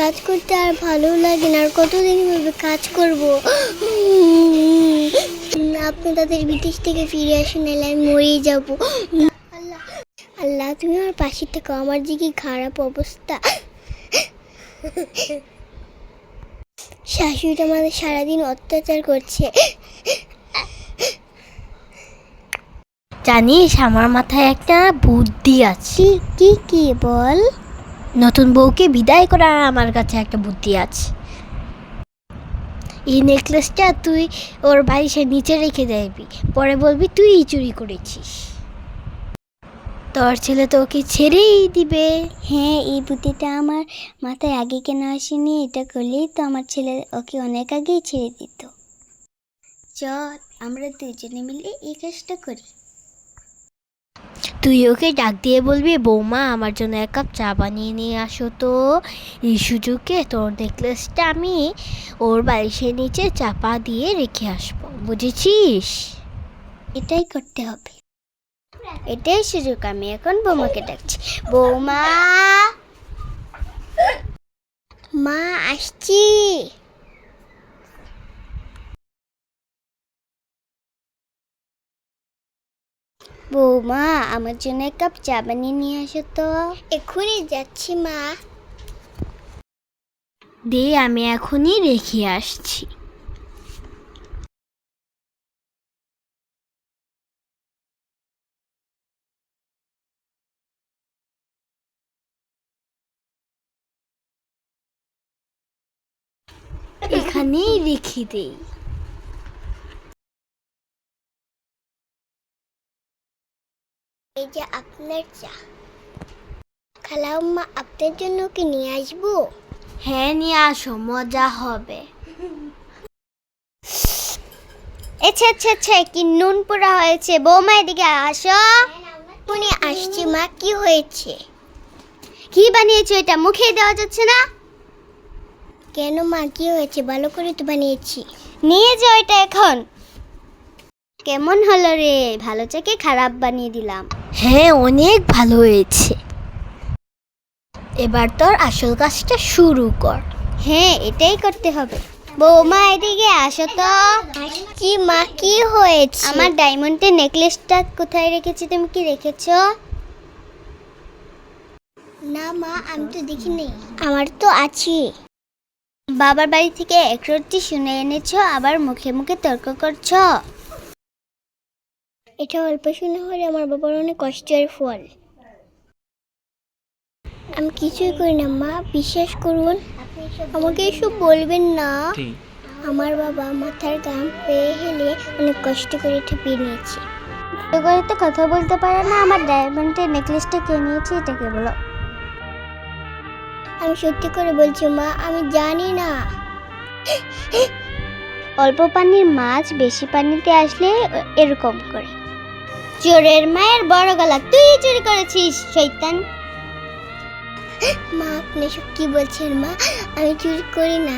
কাজ করতে আর ভালো লাগে না আর কতদিন এভাবে কাজ করব? আপনি তাদের বিদেশ থেকে ফিরে আসেন নাহলে আমি মরেই যাব। আল্লাহ আল্লাহ তুমি আমার পাশে থেকো আমার যে কি খারাপ অবস্থা। শাশুড়িটা আমাদের সারাদিন অত্যাচার করছে। জানিস আমার মাথায় একটা বুদ্ধি আছে। কি কি বল? নতুন বউকে বিদায় করার আমার কাছে একটা বুদ্ধি আছে। এই নেকলেসটা তুই ওর বাড়ি সে নিচে রেখে দেবি, পরে বলবি তুই চুরি করেছিস। তোর ছেলে তো ওকে ছেড়েই দিবে। হ্যাঁ এই বুদ্ধিটা আমার মাথায় আগে কেন আসেনি এটা করলেই তো আমার ছেলে ওকে অনেক আগেই ছেড়ে দিত। চল, আমরা দুজনে মিলে এই কাজটা করি। তুই ওকে ডাক দিয়ে বলবি, বৌমা, আমার জন্য এক কাপ চা বানিয়ে নিয়ে আসো তো। এই সুযোগে তোর নেকলেসটা আমি ওর বালিশের নিচে চাপা দিয়ে রেখে আসব, বুঝেছিস? এটাই করতে হবে। এটাই সুযোগ, আমি এখন বৌমাকে ডাকছি। বৌমা! মা, আসছি। বৌমা, আমার জন্য এক কাপ চা বানিয়ে নিয়ে আসো তো। এক্ষুনি যাচ্ছি, মা। দে, আমি এখনই রেখে আসছি। এখানেই রেখে দেই। এই যে আপনার চা। খালাম্মা আপনার জন্য কি নিয়ে আসব? হ্যাঁ নিয়ে আসো মজা হবে। আচ্ছা আচ্ছা আচ্ছা কি নুন পোড়া হয়েছে? বৌমা এদিকে আসো। উনি আসছি মা কি হয়েছে? কি বানিয়েছো এটা? মুখে দেওয়া যাচ্ছে না? কেন মা কি হয়েছে? ভালো করে তো বানিয়েছি। নিয়ে যাও এটা এখন। কেমন হলো রে? ভালো চাকে খারাপ বানিয়ে দিলাম। হ্যাঁ অনেক ভালো হয়েছে। এবার তোর আসল কাজটা শুরু কর। হ্যাঁ এটাই করতে হবে। বৌমা এদিকে আসো তো। কি মা কি হয়েছে? আমার ডায়মন্ডের নেকলেসটা কোথায় রেখেছি তুমি কি রেখেছো না মা আমি তো দেখিনি। আমার তো আছে। বাবার বাড়ি থেকে এক রত্তি শুনে এনেছো আবার মুখে মুখে তর্ক করছ? এটা অল্প শুনে হলে আমার বাবার অনেক কষ্টের ফল। আমি কিছুই করি না মা বিশ্বাস করুন। আমাকে এসব বলবেন না। আমার বাবা মাথার গাম পেয়ে হেলে অনেক কষ্ট করে ঠেপিয়ে নিয়েছে। তো করে তো কথা বলতে পারে না আমার ডায়মন্ডের নেকলেসটা কে নিয়েছে এটাকে বলো। আমি সত্যি করে বলছি মা আমি জানি না। অল্প পানির মাছ বেশি পানিতে আসলে এরকম করে। চোরের মায়ের বড় গলা তুই চুরি করেছিস শৈতান মা আপনি সব কি বলছেন মা? আমি চুরি করি না।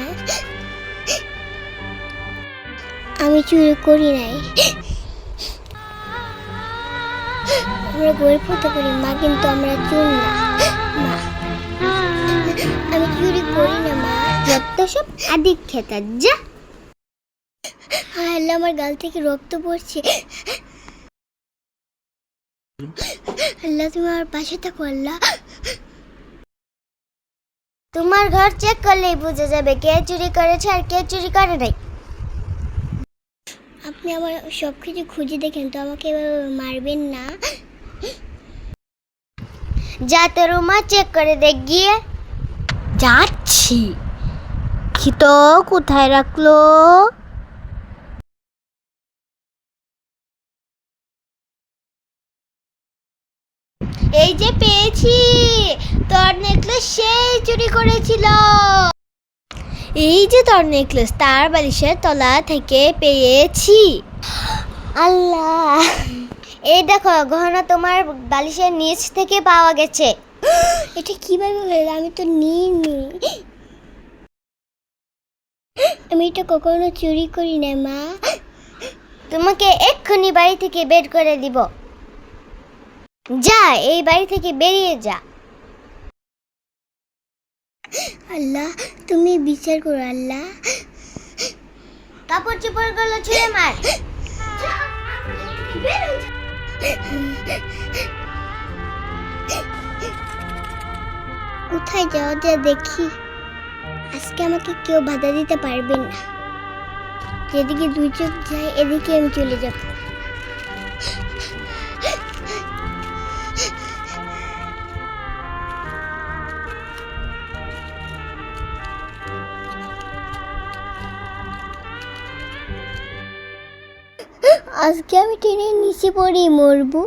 আমি চুরি করি নাই। আমরা গরিব হতে পারি মা কিন্তু আমরা চুর না। মা আমি চুরি করি না মা। রক্ত সব আদিক খেতা যা। হায় আল্লাহ আমার গাল থেকে রক্ত পড়ছে। আল্লাহ, তুমি পাশে থাকো, আল্লাহ। তোমার ঘর চেক করলেই বোঝা যাবে কে চুরি করেছে আর কে চুরি করে নাই। আপনি আমার সব কিছু খুঁজে দেখেন, তো আমাকে মারবেন না। যা তোর মা চেক করে দেখ গিয়ে। যাচ্ছি। তো কোথায় রাখল? এই যে পেয়েছি। তোর নেকলেস সেই চুরি করেছিল। এই যে তোর নেকলেস তার বালিশের তলা থেকে পেয়েছি। আল্লাহ। এই দেখো, গহনা তোমার বালিশের নিচ থেকে পাওয়া গেছে। এটা কীভাবে হলো? আমি তো নিইনি। আমি এটা কখনো চুরি করি না, মা। তোমাকে এক্ষুনি বাড়ি থেকে বের করে দিব। যা এই বাড়ি থেকে বেরিয়ে যা। আল্লাহ তুমি বিচার করো আল্লাহ। কাপড় চোপড়গুলো ছুঁড়ে মার। কোথায় যাওয়া যায় দেখি। আজকে আমাকে কেউ বাধা দিতে পারবে না। যেদিকে দুই চোখ যায় এদিকে আমি চলে যাব। আজকে আমি ট্রেনের নিচে পড়ে মরবো।